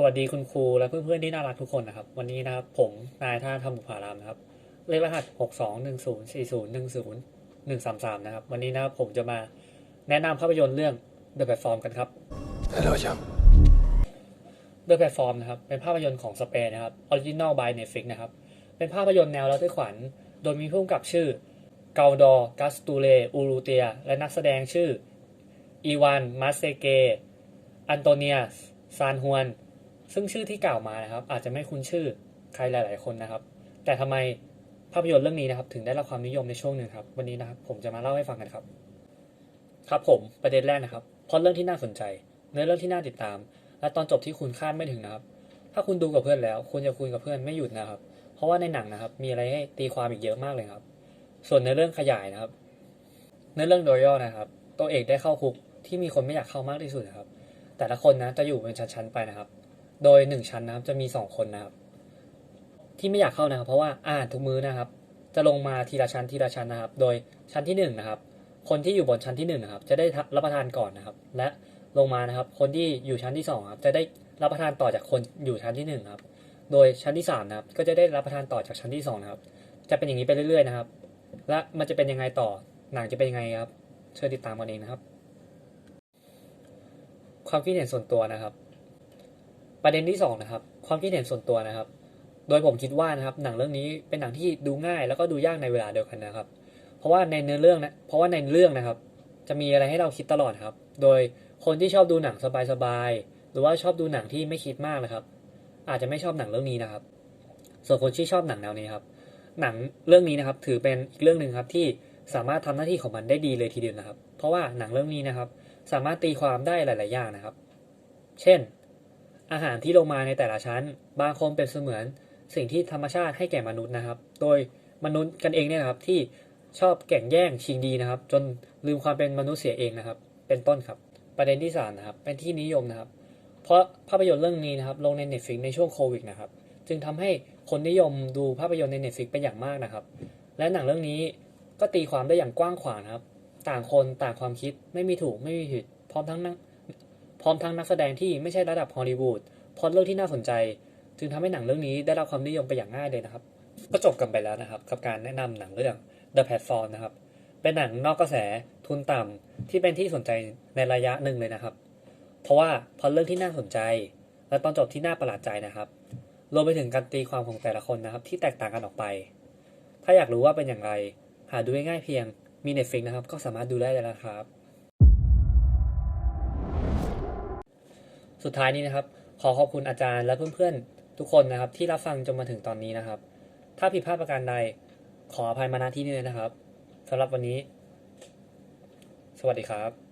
สวัสดีคุณครูและเพื่อนๆที่น่ารักทุกคนนะครับ วันนี้นะครับผมนายท่าธรรมบุภารามนะครับเลขรหัส 6 2 1 0 4 0 1 0 1 3 3 นะครับ วันนี้นะครับผมจะมาแนะนำภาพยนตร์เรื่อง The Platform กันครับ Hello, Jam. The Platform นะครับเป็นภาพยนตร์ของสเปนนะครับ Original by Netflix นะครับ เป็นภาพยนตร์แนวระทึกขวัญ โดยมีผู้กำกับชื่อเกาดอกัสตูเลอูรูเตีย และนักแสดงชื่ออีวานมาเซเกอันโตเนียซานฮวน ซึ่งชื่อที่กล่าวมานะครับ อาจจะไม่คุ้นชื่อใครหลาย ๆ คนนะครับ แต่ทำไมภาพยนตร์เรื่องนี้นะครับ ถึงได้รับความนิยมในช่วงหนึ่งครับ วันนี้นะครับผมจะมาเล่าให้ฟังกันครับ ครับผมประเด็นแรกนะครับเพราะเรื่องที่น่าสนใจเนื้อเรื่องที่น่าติดตาม และตอนจบที่คุณคาดไม่ถึงนะครับ ถ้าคุณดูกับเพื่อนแล้ว คุณจะคุยกับเพื่อนไม่หยุดนะครับ เพราะว่าในหนังนะครับ มีอะไรให้ตีความอีกเยอะมากเลยครับ ส่วนในเรื่องขยายนะครับ ในเรื่องโดยย่อนะครับ ตัวเอกได้เข้าคุกที่มีคนไม่อยากเข้ามากที่สุดนะครับ แต่ละคนนะจะอยู่เป็นชั้นๆไปนะครับ โดยหนึ่งชั้นนะครับจะมีสองคนนะครับ ที่ไม่อยากเข้านะครับ เพราะว่าอ่านทุกมื้อนะครับ จะลงมาทีละชั้นทีละชั้นนะครับ โดยชั้นที่หนึ่งนะครับ คนที่อยู่บนชั้นที่หนึ่งนะครับ จะได้รับประทานก่อนนะครับ และลงมานะครับ คนที่อยู่ชั้นที่สองครับ จะได้รับประทานต่อจากคนอยู่ชั้นที่หนึ่งครับ โดยชั้นที่สามนะครับ ก็จะได้รับประทานต่อจากชั้นที่สองนะครับ จะเป็นอย่างนี้ไปเรื่อยๆนะครับ และมันจะเป็นยังไงต่อหนังจะเป็นยังไงครับ เชิญติดตามกันเองนะครับ ความคิดเห็นส่วนตัวนะครับ ประเด็นที่สองนะครับความคิดเห็นส่วนตัวนะครับ โดยผมคิดว่านะครับหนังเรื่องนี้เป็นหนังที่ดูง่าย แล้วก็ดูยากในเวลาเดียวกันนะครับ เพราะว่าในเนื้อเรื่องนะเพราะว่าในเรื่องนะครับ จะมีอะไรให้เราคิดตลอดครับ โดยคนที่ชอบดูหนังสบายๆหรือว่าชอบดูหนังที่ไม่คิดมากนะครับ อาจจะไม่ชอบหนังเรื่องนี้นะครับ ส่วนคนที่ชอบหนังแนวนี้ครับ หนังเรื่องนี้นะครับ ถือเป็นอีกเรื่องหนึ่งครับที่สามารถทำหน้าที่ของมันได้ดีเลยทีเดียวนะครับ เพราะว่าหนังเรื่องนี้นะครับ สามารถตีความได้หลาย ๆ อย่างนะครับ เช่น อาหารที่ลงมาในแต่ละชั้น บางคนเป็นเสมือนสิ่งที่ธรรมชาติให้แก่มนุษย์นะครับ โดยมนุษย์กันเองเนี่ยครับที่ชอบแข่งแย่งชิงดีนะครับ จนลืมความเป็นมนุษย์เสียเองนะครับ เป็นต้นครับ ประเด็นที่สามนะครับเป็นที่นิยมนะครับ เพราะภาพยนตร์เรื่องนี้นะครับลงใน Netflix ในช่วงโควิดนะครับจึงทำให้คนนิยมดูภาพยนตร์ใน Netflix เป็นอย่างมากนะครับ และหนังเรื่องนี้ก็ตีความได้อย่างกว้างขวางครับ ต่างคนต่างความคิดไม่มีถูกไม่มีผิดพร้อมทั้ง พร้อมทั้งนักแสดงที่ไม่ใช่ระดับฮอลลีวูดพล็อตเรื่องที่น่าสนใจ จึงทำให้หนังเรื่องนี้ได้รับความนิยมไปอย่างง่ายเลยนะครับ ก็จบกันไปแล้วนะครับ กับการแนะนำหนังเรื่อง The Platform นะครับ เป็นหนังนอกกระแสทุนต่ำที่เป็นที่สนใจในระยะหนึ่งเลยนะครับ เพราะว่าพล็อตเรื่องที่น่าสนใจ และตอนจบที่น่าประหลาดใจนะครับรวมไปถึงการตีความของแต่ละคนนะครับ ที่แตกต่างกันออกไป ถ้าอยากรู้ว่าเป็นอย่างไร หาดูง่ายเพียงมี Netflix นะครับ ก็สามารถดูได้เลยนะครับ สุดท้ายนี้นะครับ ขอขอบคุณอาจารย์และเพื่อนๆทุกคนนะครับ ที่รับฟังจนมาถึงตอนนี้นะครับ ถ้าผิดพลาดประการใดขออภัยมาณที่นี้เลยนะครับสำหรับวันนี้ สวัสดีครับ